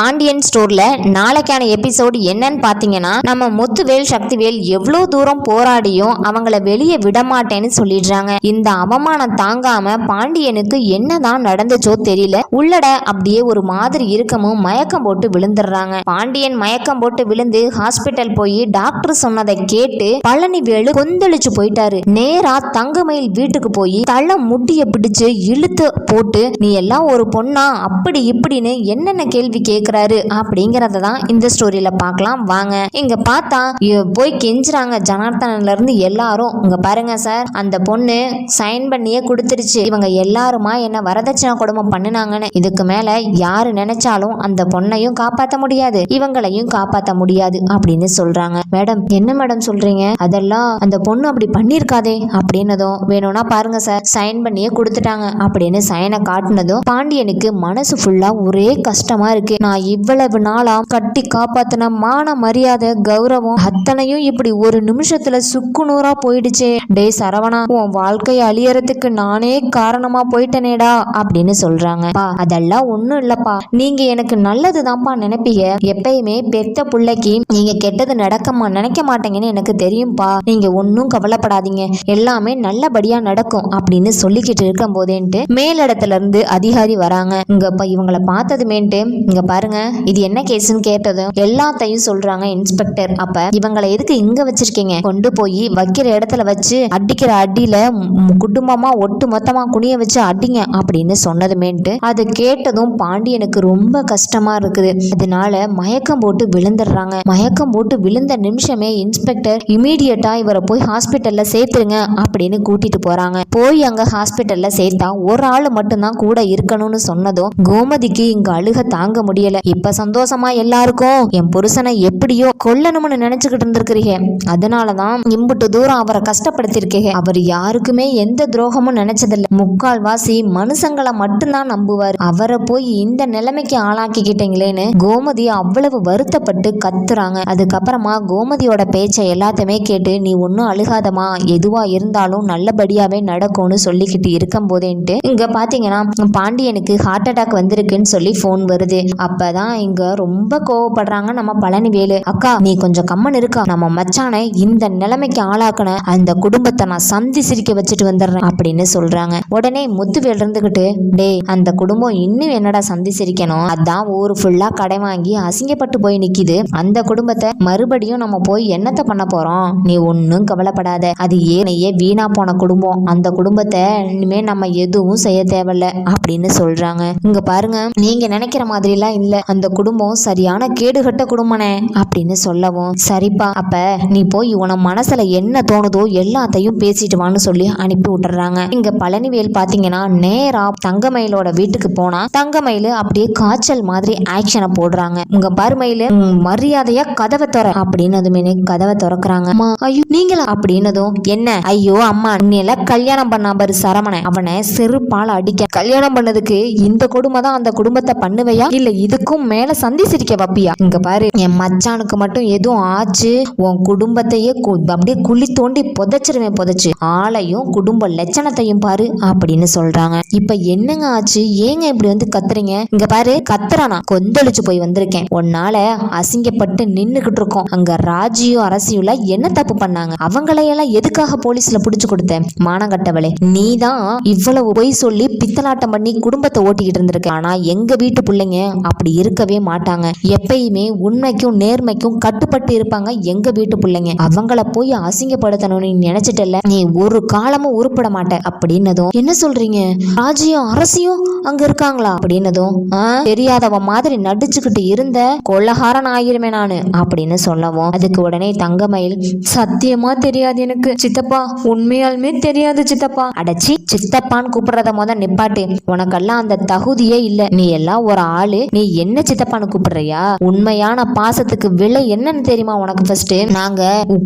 பாண்டியன் ஸ்டோர்ல நாளைக்கான எபிசோடு என்னன்னு பாத்தீங்கன்னா நம்ம முத்துவேல் சக்திவேல் எவ்வளவு தூரம் போராடியும் அவங்கள வெளியே விடமாட்டேன்னு சொல்லிடுறாங்க. இந்த அவமானம் தாங்காம பாண்டியனுக்கு என்னதான் நடந்துச்சோ தெரியல. உள்ளட அப்படியே ஒரு மாதிரி இருக்கமும் மயக்கம் போட்டு விழுந்துடுறாங்க. பாண்டியன் மயக்கம் போட்டு விழுந்து ஹாஸ்பிட்டல் போய் டாக்டர் சொன்னதை கேட்டு பழனிவேலு கொந்தளிச்சு போயிட்டாரு. நேரா தங்கமயில் வீட்டுக்கு போய் தள்ள முட்டிய பிடிச்சு இழுத்து போட்டு நீ எல்லாம் ஒரு பொண்ணா? அப்படி இப்படின்னு என்னென்ன கேள்வி இருக்கிறாரு அப்படிங்கறத தான் இந்த ஸ்டோரியில பார்க்கலாம். வாங்க. இங்க பார்த்தா போய் கெஞ்சுறாங்க ஜனார்த்தனன்ல இருந்து எல்லாரும். இங்க பாருங்க சார் அந்த பொண்ணு சைன் பண்ணியே கொடுத்துருச்சு. இவங்க எல்லாருமா என்ன வரதட்சணை கொடுமை பண்ணினாங்கன்னு. இதுக்கு மேல யாரு நினைச்சாலும் அந்த பொண்ணையும் காப்பாத்த முடியாது. இவங்களையும் காப்பாத்த முடியாது அப்படின்னு சொல்றாங்க. மேடம் என்ன மேடம் சொல்றீங்க? அதெல்லாம் அந்த பொண்ணு அப்படி பண்ணியிருக்காதே அப்படின்னதும் வேணும்னா பாருங்க சார் சைன் பண்ணியே கொடுத்துட்டாங்க அப்படின்னு சைனை காட்டினதும் பாண்டியனுக்கு மனசு ஃபுல்லா ஒரே கஷ்டமா இருக்கு. நான் இவ்வளவு நாளா கட்டி காப்பாத்தின மான மரியாதை கௌரவம் அத்தனையும் இப்படி ஒரு நிமிஷத்துல சுக்குநூறா போயிடுச்சே. டே சரவணா உன் வாழ்க்கைய அழியறதுக்கு நானே காரணமா போயிட்டனேடா அப்படின்னு சொல்றாங்க. பா அதெல்லாம் ஒண்ணும் இல்லப்பா. நீங்க எனக்கு நல்லதுதான்ப்பா நினைப்பீங்க. எப்பயுமே பெத்த பிள்ளைக்கு நீங்க கெட்டது நடக்கமா நினைக்க மாட்டீங்கன்னு எனக்கு தெரியும்பா. நீங்க ஒன்னும் கவலைப்படாதீங்க. எல்லாமே நல்லபடியா நடக்கும் அப்படின்னு சொல்லிக்கிட்டு இருக்கும் போதேன்ட்டு மேலிடத்துல இருந்து அதிகாரி வராங்க. இங்க இவங்களை பார்த்ததுமேன்ட்டு இங்க பாருங்க இது என்ன கேஸ்ன்னு கேட்டதும் எல்லாத்தையும் சொல்றாங்க இன்ஸ்பெக்டர். அப்ப இவங்களை எதுக்கு இங்க வச்சிருக்கீங்க? கொண்டு போய் வைக்கிற இடத்துல வச்சு அடிக்கிற அடியில குடும்பமா ஒட்டு மொத்தமா குனிய வச்சு அடிங்க அப்படின்னு சொன்னதுமேன்ட்டு அது கேட்டதும் பாண்டியனுக்கு ரொம்ப கஷ்டமா இருக்குது. அதனால மயக்கம் போட்டு விழுந்துடுறாங்க. மயக்கம் போட்டு விழுந்த நிமிஷமே இன்ஸ்பெக்டர் இமீடியட்டா இவரை போய் ஹாஸ்பிட்டல்ல சேர்த்துருங்க அப்படின்னு கூட்டிட்டு போறாங்க. போய் அங்க ஹாஸ்பிட்டல்ல சேர்த்தா ஒரு ஆள் மட்டும்தான் கூட இருக்கணும்னு சொன்னதும் கோமதிக்கு இங்க அழுக தாங்க முடியல. இப்ப சந்தோஷமா எல்லாருக்கும்? என் புருஷனை எப்படியோ கொல்லணும்னு நினைச்சுக்கிட்டு இருந்திருக்கிறீங்க. அதனாலதான் இம்புட்டு தூரம் அவரை கஷ்டப்படுத்திருக்கீங்க அவர் யாருக்குமே எந்த துரோகமும் நினைச்சதில்ல. முக்கால்வாசி மனுஷங்களை மட்டும்தான் நம்புவார். அவரை போய் இந்த நிலைமைக்கு ஆளாக்கிக்கிட்டீங்களேன்னு கோமதி அவ்வளவு வருத்தப்பட்டு கத்துறாங்க. அதுக்கப்புறமா கோமதியோட பேச்சை எல்லாத்தையுமே கேட்டு நீ ஒன்றும் அழுகாதமா எதுவா இருந்தாலும் நல்லபடியாவே நடக்கும்னு சொல்லிக்கிட்டு இருக்கும் போதேன்ட்டு இங்க பாத்தீங்கன்னா பாண்டியனுக்கு ஹார்ட் அட்டாக் வந்திருக்குன்னு சொல்லி ஃபோன் வருது. அப்பதான் இங்க ரொம்ப கோவப்படுறாங்க நம்ம பழனிவேலு. அக்கா நீ கொஞ்சம் கம்மன் இருக்கா. நம்ம மச்சானை இந்த நிலைமைக்கு ஆளாக்குன அந்த குடும்பத்தை நான் சந்தி சிரிக்க வச்சுட்டு வந்துடுறேன் அப்படின்னு சொல்றாங்க. உடனே முத்துவேல் இருந்துகிட்டு டேய் அந்த குடும்பம் இன்னும் என்னடா சந்தி சிரிக்கணும்? அதான் ஊர் ஃபுல்லா கடை வாங்கி அசிங்கப்பட்டு போய் நிக்குது. அந்த குடும்பத்தை மறுபடியும் நம்ம போய் என்னத்த பண்ண போறோம்? நீ ஒன்றும் கவலைப்படாத. அது ஏனையே வீணா போன குடும்பம். அந்த குடும்பத்தை இனிமே நம்ம எதுவும் செய்ய தேவையில்ல அப்படின்னு சொல்றாங்க. இங்க பாருங்க நீங்க நினைக்கிற மாதிரிலாம் இல்ல. அந்த குடும்பம் சரியான கேடுகட்ட குடும்பனே அப்படின்னு சொல்லவும் சரிப்பா அப்ப நீ போய் உன மனசுல என்ன தோணுதோ எல்லாத்தையும் பேசிட்டு வான்னு சொல்லி அனுப்பி விட்டுறாங்க. இங்க பழனிவேல் பாத்தீங்கன்னா நேரா தங்கமயிலோட வீட்டுக்கு போனா தங்கமயில் அப்படியே காய்ச்சல் மாதிரி ஆக்ஷனை போடுறாங்க. உங்க பருமையில மரியாதையா கதவை திற அப்படின்னதுமே கதவை திறக்கிறாங்க. ஐயோ நீங்களா? அப்படின்னதும் என்ன? ஐயோ அம்மா உன்னையில கல்யாணம் பண்ணா பாரு சரவணன். அவனை செருப்பால் அடிக்க. கல்யாணம் பண்ணதுக்கு இந்த கொடுமை தான் அந்த குடும்பத்தை பண்ணுவையா? இல்ல இதுக்கும் மேல சந்தி சிரிக்க வப்பியா? இங்க பாரு என் மச்சானுக்கு மட்டும் எதுவும் ஆச்சு. உன் குடும்பத்தையே கு- அப்படியே குழி தோண்டி புதைச்சிருவேன் புதைச்சு. ஆளையும் குடும்ப லட்சணத்தையும் பாரு அப்படின்னு சொல்றாங்க. இப்ப என்னங்க ஆச்சு? ஏங்க இப்படி வந்து கத்துறீங்க? இங்க பாரு கத்துறானா? கொந்தளிச்சு போய் வந்திருக்கேன். உன்னால அசிங்கப்பட்டு நின்னுகிட்டு இருக்கோம். அங்க ராஜியும் அரசியுல என்ன தப்பு பண்ணாங்க? அவங்களையெல்லாம் எதுக்காக போலீஸ்ல புடிச்சு கொடுத்த மானங்கட்டவளே நீ தான் இவ்வளவு பொய் சொல்லி பித்தலாட்டம் பண்ணி குடும்பத்தை ஓட்டிக்கிட்டு இருந்திருக்க. ஆனா எங்க வீட்டு பிள்ளைங்க அப்படி இருக்கவே மாட்டாங்க. எப்பயுமே உண்மைக்கும் நேர்மைக்கும் கட்டுப்பட்டு இருப்பாங்க எங்க வீட்டு பிள்ளைங்க. அவங்கள போய் அசிங்கப்படுத்தணும்னு நினைச்சிட்டல நீ ஒரு காலமும் உருப்பட மாட்ட. அப்படின்னதும் என்ன சொல்றீங்க? ராஜியும் அரசியும் அங்க இருக்காங்களா? அப்படின்னதும் தெரியாதவ மாதிரி நடிச்சுக்கிட்டு இருந்த கொள்ளகாரன் ஆயிருமே நானு. அப்படின்னு சொல்லவும் அதுக்கு உடனே தங்கமயில் சத்தியமா தெரியாது எனக்கு சித்தப்பா. உண்மையாலுமே தெரியாது சித்தப்பா. அடைச்சி சித்தப்பான்னு கூப்பிடுறத முத நிப்பாட்டு. உனக்கெல்லாம் அந்த தகுதியே இல்ல. நீ எல்லாம் ஒரு ஆளு. நீ என்ன சித்தப்பான்னு கூப்பிடுறியா? உண்மையான பாசத்துக்கு விலை என்னன்னு தெரியுமா உனக்கு ஃபர்ஸ்ட் நாங்க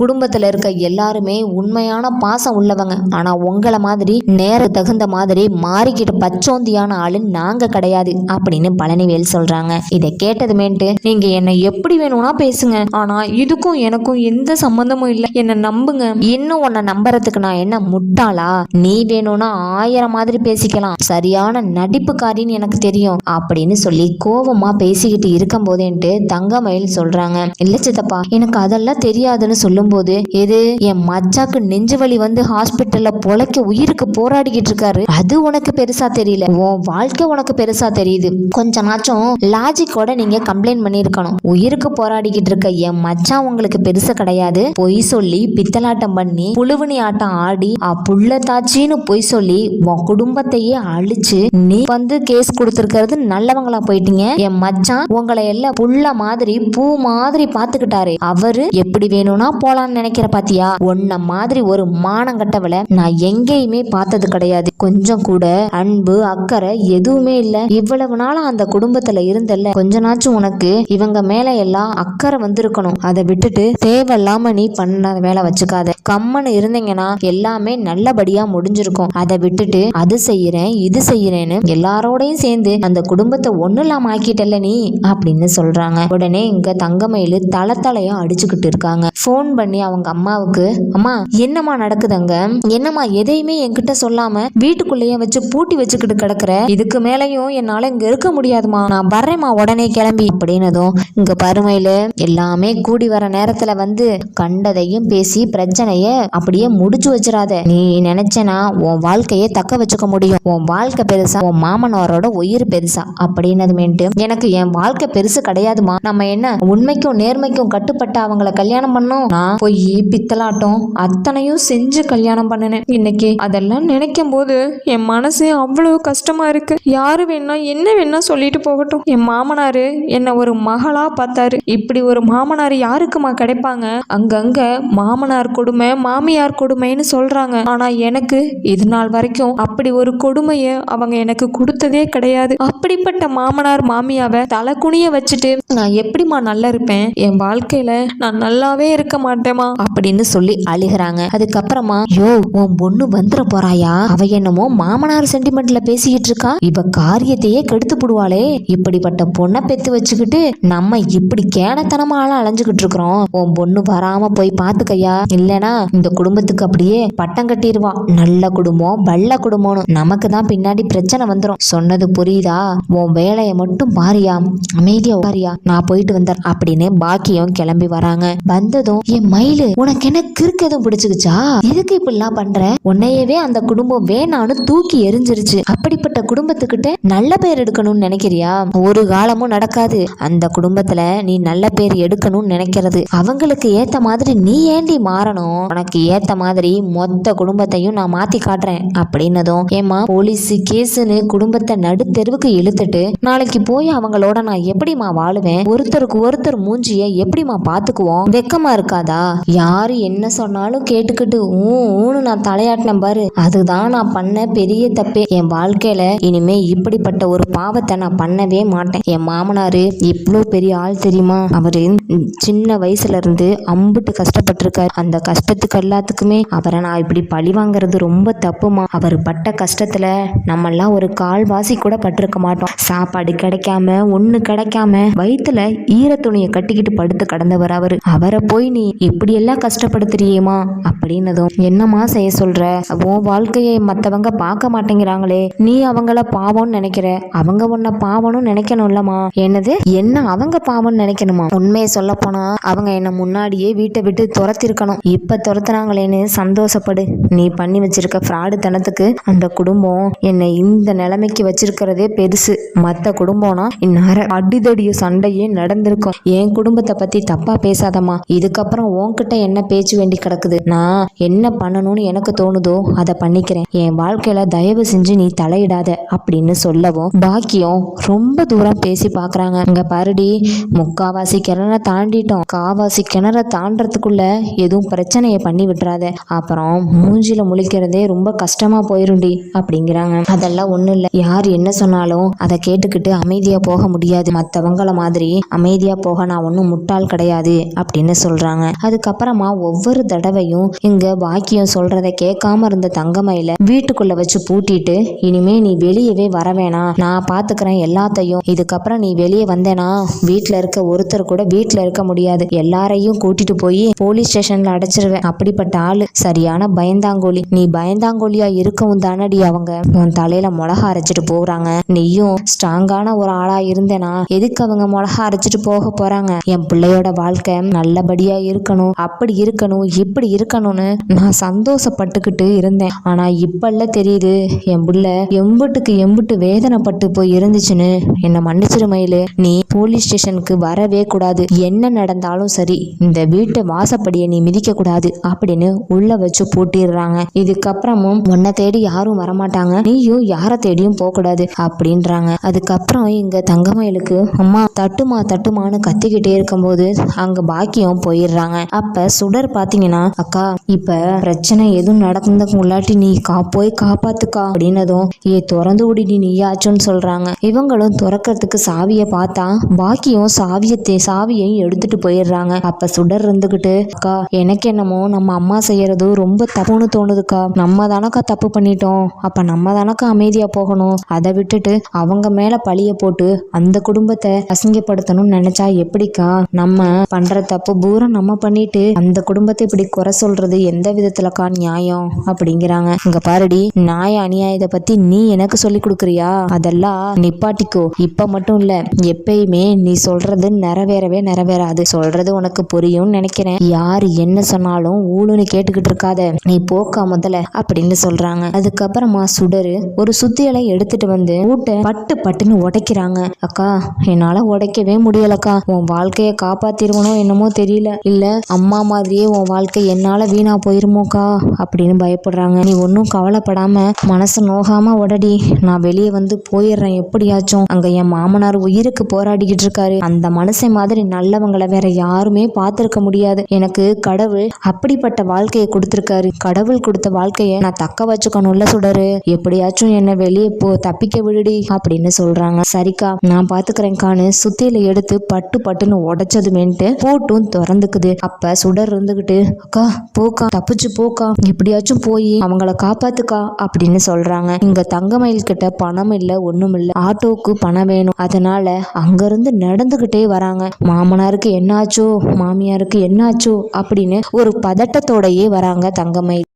குடும்பத்துல இருக்க எல்லாருமே உண்மையான பாசம் உள்ளவங்க. ஆனா உங்களை மாதிரி நேர தகுந்த மாதிரி மாறிக்கிட்டு பச்சோந்தியான ஆளு நாங்க கிடையாது அப்படின்னு பழனிவேல் சொல்றாங்க. இதை கேட்டதுமேன்ட்டு நீங்க என்னை எப்படி வேணும்னா பேசுங்க. ஆனா இதுக்கும் எனக்கும் எந்த சம்மந்தமும் இல்லை. என்னை நம்புங்க. இன்னும் உன்னை நம்புறதுக்கு நான் என்ன முட்டாளா? நீ வேணும்னா ஆயிரம் மாதிரி பேசிக்கலாம். சரியான நடிப்புக்காரின்னு எனக்கு தெரியும் அப்படின்னு சொல்லி கோவம் கோவமா பேசிக்கிட்டு இருக்கும் போதேன்ட்டு தங்கமயில் சொல்றாங்க இல்ல சித்தப்பா எனக்கு அதெல்லாம் தெரியாதுன்னு சொல்லும்போது எது? என் மச்சாக்கு நெஞ்சு வலி வந்து ஹாஸ்பிட்டல்ல பொழைக்க உயிருக்கு போராடிக்கிட்டு இருக்காரு. அது உனக்கு பெருசா தெரியல. உன் வாழ்க்கை உனக்கு பெருசா தெரியுது. கொஞ்ச நாச்சும் லாஜிக்கோட நீங்க கம்ப்ளைண்ட் பண்ணியிருக்கணும். உயிருக்கு போராடிக்கிட்டு இருக்க என் மச்சான் உங்களுக்கு பெருசு கிடையாது. பொய் சொல்லி பித்தலாட்டம் பண்ணி புழுவினி ஆட்டம் ஆடி புள்ள தாச்சின்னு பொய் சொல்லி உன் குடும்பத்தையே அழிச்சு நீ வந்து கேஸ் கொடுத்துருக்கிறது நல்லவங்களா போயிட்டீங்க. என் மச்சான் உங்களை எல்லாம் புள்ள மாதிரி பூ மாதிரி பாத்துக்கிட்டாரு அவரு எப்படி வேணும்னா போலான்னு நினைக்கிற பாத்தியா? உன்ன மாதிரி ஒரு மானங்கட்டவளை நான் எங்கேயுமே பார்த்தது கிடையாது. கொஞ்சம் கூட அன்பு அக்கறை எதுவுமே இல்ல. இவ்வளவு நாளா அந்த குடும்பத்துல இருந்தல்ல கொஞ்ச நாச்சும் உனக்கு இவங்க மேல எல்லாம் அக்கறை வந்திருக்கணும். அதை விட்டுட்டு தேவையில்லாம நீ பண்ண வேலை வச்சுக்காத. கம்மனு இருந்தீங்கன்னா எல்லாமே நல்லபடியா முடிஞ்சிருக்கும். அதை விட்டுட்டு அது செய்யறேன் இது செய்யறேன்னு எல்லாரோடையும் சேர்ந்து அந்த குடும்பத்தை ஒண்ணு இல்லாம வாங்கிட்டல நீ? அப்படின்னு சொல்றாங்க. உடனே இங்க தங்கமயிலு தலை தலையாக அடிச்சுக்கிட்டு இருக்காங்க. ஃபோன் பண்ணி அவங்க அம்மாவுக்கு அம்மா என்னம்மா நடக்குதுங்க? என்னம்மா எதையுமே என்கிட்ட சொல்லாம வீட்டுக்குள்ளேயே வச்சு பூட்டி வச்சுக்கிட்டு கிடக்குற? இதுக்கு மேலேயும் என்னால இங்க இருக்க முடியாதுமா நான் வர்றேம்மா உடனே கிளம்பி. அப்படின்னதும் இங்க பருமையில எல்லாமே கூடி வர நேரத்துல வந்து கண்டதையும் பேசி பிரச்சனைய அப்படியே முடிச்சு வச்சிடாத நீ நினைச்சனா உன் வாழ்க்கையை தக்க வச்சுக்க முடியும். உன் வாழ்க்கை பெருசா உன் மாமனாரோட உயிர் பெருசா. அப்படின்னதுமேட்டு எனக்கு என் வாழ்க்கை பெருசு கிடையாதுமா. நம்ம என்ன உண்மைக்கும் நேர்மைக்கும் கட்டுப்பட்டு அவங்கள கல்யாணம் பண்ணோம்? நான் போய் பித்தலாட்டம். அத்தனையும் செஞ்சு கல்யாணம் பண்ணினேன். இன்னைக்கு அதெல்லாம் நினைக்கும் போது என் மனசே அவ்வளவு கஷ்டமா இருக்கு. யாரு வேணா என்ன வேணா சொல்லிட்டு போகட்டும். என் மாமனாரு என்ன ஒரு மகளா பார்த்தாரு. இப்படி ஒரு மாமனார் யாருக்குமா கிடைப்பாங்க? அங்கங்க மாமனார் கொடுமை மாமியார் கொடுமைன்னு சொல்றாங்க. ஆனா எனக்கு இது நாள் வரைக்கும் அப்படி ஒரு கொடுமைய அவங்க எனக்கு கொடுத்ததே கிடையாது. அப்படிப்பட்ட மாமனார் மாமி தலை குனிய வச்சுட்டு நான் எப்படிம்மா நல்லா இருப்பேன்? என் வாழ்க்கையில நான் நல்லாவே இருக்க மாட்டேமா அப்படின்னு சொல்லி அழுகிறாங்க. அதுக்கப்புறமா யோ உன் பொண்ணு வந்துட போறாயா? அவ என்னமோ மாமனார் சென்டிமெண்ட்ல பேசிக்கிட்டு இருக்கா. இவ காரியத்தையே கெடுத்து போடுவாளே. இப்படிப்பட்ட பொண்ணை பெத்து வச்சுக்கிட்டு நம்ம இப்படி கேனத்தனமால அலைஞ்சுக்கிட்டு இருக்கிறோம். உன் பொண்ணு வராம போய் பாத்துக்கையா? இல்லனா இந்த குடும்பத்துக்கு அப்படியே பட்டம் கட்டிடுவா நல்ல குடும்பம் வல்ல குடும்பம்னு நமக்கு தான் பின்னாடி பிரச்சனை வந்துடும் சொன்னது புரியுதா? உன் வேலையை மட்டும் பாரியா அமைதியா பாரியா. நான் போயிட்டு வந்தேன் அப்படின்னு பாக்கியம் கிளம்பி வராங்க. வந்ததும் என் மயிலு உனக்கு என்ன கிறுக்கதும் எதுவும் பிடிச்சுக்குச்சா? எதுக்கு இப்படிலாம் பண்ற? உன்னையவே அந்த குடும்பம் வேணான்னு தூக்கி எரிஞ்சிருச்சு. அப்படிப்பட்ட குடும்பத்துக்கிட்ட நல்ல பேர் எடுக்கணும்னு நினைக்கிறியா? ஒரு காலமும் நடக்காது. அந்த குடும்பத்துல நீ நல்ல பேர் எடுக்கணும்னு நினைக்கிறது. அவங்களுக்கு ஏத்த மாதிரி நீ ஏண்டி மாறணும்? உனக்கு ஏத்த மாதிரி மொத்த குடும்பத்தையும் நான் மாத்தி காட்டுறேன். அப்படின்னதும் ஏமா போலீஸ் கேஸ்னு குடும்பத்தை நடுத்தெருவுக்கு இழுத்துட்டு நாளைக்கு போய் அவங்களோட நான் எப்படிம்மா வாழுவேன்? ஒருத்தருக்கு ஒருத்தர் மூஞ்சிய எப்படிம்மா பாத்துக்குவோம்? வெக்கமா இருக்காதா? யாரு என்ன சொன்னாலும் கேட்டுக்கிட்டு ஊ ஊன்னு நான் தலையாட்டினேன் பாரு. அதுதான் நான் பண்ண பெரிய தப்பே. என் வாழ்க்கையில இனிமே இப்படிப்பட்ட ஒரு பாவத்தை நான் பண்ணவே மாட்டேன். என் மாமனாரு இவ்வளோ பெரிய ஆள் தெரியுமா? அவரு சின்ன வயசுல இருந்து அம்புட்டு கஷ்டப்பட்டிருக்காரு. அந்த கஷ்டத்துக்கு எல்லாத்துக்குமே அவரை நான் இப்படி பழி வாங்குறது ரொம்ப தப்புமா அவர் பட்ட கஷ்டத்துல நம்மெல்லாம் ஒரு கால்வாசி கூட பட்டிருக்க மாட்டோம். சாப்பாடு கிடைக்காம ஒண்ணு கிடைக்காம வயித்துல ஈர துணியை கட்டிக்கிட்டு படுத்து கடந்தவர் அவரு. அவரை போய் நீ இப்படி எல்லாம் கஷ்டப்படுத்துறியேமா அப்படின்னதும் என்னம்மா செய்ய சொல்ற? உன் வாழ்க்கையை மத்தவங்க பார்க்க மாட்டேங்கிறாங்களே நீ அவங்கள பாவம்னு நினைக்கிற? அவங்க உன்னை பாவம்னு நினைக்கணும்லம்மா. என்னது? என்ன அவங்க பாவம்னு நினைக்கணுமா? உண்மையை சொல்ல போனா அவங்க என்ன முன்னாடியே வீட்டை விட்டு துரத்திருக்கணும். இப்ப துரத்துனாங்களேன்னு சந்தோஷப்படு. நீ பண்ணி வச்சிருக்க ஃப்ராடு தனத்துக்கு அந்த குடும்பம் என்னை இந்த நிலைமைக்கு வச்சிருக்கிறதே பெருசு. மற்ற குடும்பம்னா இந்நேரம் அடிதடிய சண்டையே நடந்திருக்கும். என் குடும்பத்தை பத்தி தப்பா பேசாதம்மா. இதுக்கப்புறம் உன்கிட்ட என்ன பேச்சு வேண்டி கிடக்குது? நான் என்ன பண்ணணும்னு எனக்கு தோணுதோ அதை பண்ணிக்கிறேன். என் வாழ்க்கையில தயவு செஞ்சு நீ தலையிடாத அப்படின்னு சொல்லவும் பாக்கியம் ரொம்ப தூரம் பேசி பாக்குறாங்க. இங்க பாருடி முக்காவாசி கிணற தாண்டிட்டோம். காவாசி கிணற தாண்டறதுக்குள்ள எதுவும் பிரச்சனையை பண்ணி விட்டுறாத. அப்புறம் மூஞ்சில முழிக்கிறதே ரொம்ப கஷ்டமா போயிரும்டி அப்படிங்கிறாங்க. அதெல்லாம் ஒண்ணும் இல்லை. யார் என்ன சொன்னாலும் அதை கேட்டுக்கிட்டு அமைதி அமைதியா போக முடியாது. மற்றவங்கள மாதிரி அமைதியா போக நான் ஒன்றும் முட்டாள் கிடையாது அப்படின்னு சொல்றாங்க. அதுக்கப்புறமா ஒவ்வொரு தடவையும் இங்க பாக்கியம் சொல்றதை கேட்காம இருந்த தங்கமயில வீட்டுக்குள்ள வச்சு பூட்டிட்டு இனிமே நீ வெளியவே வர வேணாம். நான் பாத்துக்கிறேன் எல்லாத்தையும். இதுக்கப்புறம் நீ வெளியே வந்தேனா வீட்டில் இருக்க ஒருத்தர் கூட வீட்டில் இருக்க முடியாது. எல்லாரையும் கூட்டிட்டு போய் போலீஸ் ஸ்டேஷன்ல அடைச்சிருவேன். அப்படிப்பட்ட ஆளு சரியான பயந்தாங்கோலி நீ பயந்தாங்கோலியா இருக்கவும் தானடி அவங்க. உன் தலையில மிளகா அரைச்சிட்டு போறாங்க. நீயும் ஸ்ட்ராங்கான ஒரு ஆளா இருந்தேனா? எதுக்கு அவங்க மிளகா அரைச்சிட்டு போக போறாங்க? என் பிள்ளையோட வாழ்க்கை நல்லபடியா இருக்கணும். அப்படி இருக்கணும் இப்படி இருக்கணும்னு நான் சந்தோஷப்பட்டுக்கிட்டு இருந்தேன். ஆனா இப்பெல்லாம் தெரியுது என் பிள்ளை எம்புட்டுக்கு எம்புட்டு வேதனைப்பட்டு போய் இருந்துச்சுன்னு. என்னை மன்னிச்சிரு மயிலு. நீ போலீஸ் ஸ்டேஷனுக்கு வரவே கூடாது. என்ன நடந்தாலும் சரி இந்த வீட்டு வாசப்படியை நீ மிதிக்க கூடாது அப்படின்னு உள்ள வச்சு பூட்டிடுறாங்க. இதுக்கப்புறமும் உன்னை தேடி யாரும் வரமாட்டாங்க. நீயும் யாரை தேடியும் போகக்கூடாது அப்படின்றாங்க. அதுக்கப்புறம் இங்கே தங்கமயிலுக்கு அம்மா தட்டுமா தட்டுமான்னு கத்திக்கிட்டே இருக்கும்போது அங்க பாக்கியம் போயிடுறாங்க. அப்ப சுடர் பாத்தீங்கன்னா அக்கா இப்ப பிரச்சனை எதுவும் நடந்ததுக்கு முன்னாடி நீ கா போய் காப்பாத்துக்கா அப்படின்னதும் ஏ திறந்து விடி நீயாச்சுன்னு சொல்றாங்க. இவங்களும் திறக்கிறதுக்கு சாவியை பார்த்தா பாக்கியம் சாவியத்தை சாவியையும் எடுத்துட்டு போயிடுறாங்க. அப்ப சுடர் இருந்துகிட்டு அக்கா எனக்கு என்னமோ நம்ம அம்மா செய்யறது ரொம்ப தப்புன்னு தோணுதுக்கா. நம்ம தானக்கா தப்பு பண்ணிட்டோம். அப்ப நம்ம தானக்கா அமைதியா போகணும். அதை விட்டுட்டு அவங்க மேல பழிய போட்டு அந்த குடும்பத்தை அசிங்கப்படுத்தணும்னு நினைச்சா எப்படிக்கா? நம்ம பண்ற தப்பு பூரா நம்ம பண்ணிட்டு அந்த குடும்பத்தை இப்படி குறை சொல்றது எந்த விதத்துலக்கா நியாயம் அப்படிங்கிறாங்க. இங்க பாருடி நியாய அநியாயத்தை பத்தி நீ எனக்கு சொல்லி கொடுக்குறியா? அதெல்லாம் நிப்பாட்டிக்கோ. இப்ப மட்டும் இல்ல எப்பயுமே நீ சொல்றது நிறைவேறவே நிறைவேறாது. சொல்றது உனக்கு புரியும்னு நினைக்கிறேன். யார் என்ன சொன்னாலும் ஊழுன்னு கேட்டுக்கிட்டு இருக்காத. நீ போக்கா முதல்ல அப்படின்னு சொல்றாங்க. அதுக்கப்புறமா சுடரு ஒரு சுத்தியலை எடுத்துட்டு வந்து ஊட்ட பட்டு பட்டுன்னு உடைக்கிறாங்க அக்கா என்னால் உடைக்கவே முடியலக்கா. உன் வாழ்க்கையை காப்பாத்திருவனோ என்னமோ தெரியல. இல்லை அம்மா மாதிரியே உன் வாழ்க்கை என்னால் வீணா போயிருமோக்கா? அப்படின்னு பயப்படுறாங்க. நீ ஒன்றும் கவலைப்படாமல் மனசு நோகாமல் உடடி. நான் வெளியே வந்து போயிடுறேன் எப்படியாச்சும். அங்கே என் மாமனார் உயிருக்கு போராடிக்கிட்டு இருக்காரு. அந்த மனுஷன் மாதிரி நல்லவங்களை வேற யாருமே பார்த்துருக்க முடியாது. எனக்கு கடவுள் அப்படிப்பட்ட வாழ்க்கையை கொடுத்துருக்காரு. கடவுள் கொடுத்த வாழ்க்கையை நான் தக்க வச்சுக்கணும்ல சுடரு. எப்படியாச்சும் என்னை வெளியே போ தப்பிக்க விடுடி அப்படின்னு சொல்றாங்க. சரிக்கா நான் பாத்துக்கிறேன்கான்னு சுத்தியில எடுத்து பட்டு பட்டுன்னு உடைச்சதுமேன்ட்டு போட்டும் திறந்துக்குது. அப்ப சுடர் இருந்துகிட்டு அக்கா போக்கா தப்பிச்சு போக்கா எப்படியாச்சும் போய் அவங்கள காப்பாத்துக்கா அப்படின்னு சொல்றாங்க. இங்க தங்கமயில் கிட்ட பணம் இல்ல ஒண்ணும் இல்ல. ஆட்டோவுக்கு பணம் வேணும். அதனால அங்கிருந்து நடந்துகிட்டே வராங்க. மாமனாருக்கு என்னாச்சோ? மாமியாருக்கு என்னாச்சோ? அப்படின்னு ஒரு பதட்டத்தோடயே வராங்க தங்கமயில்.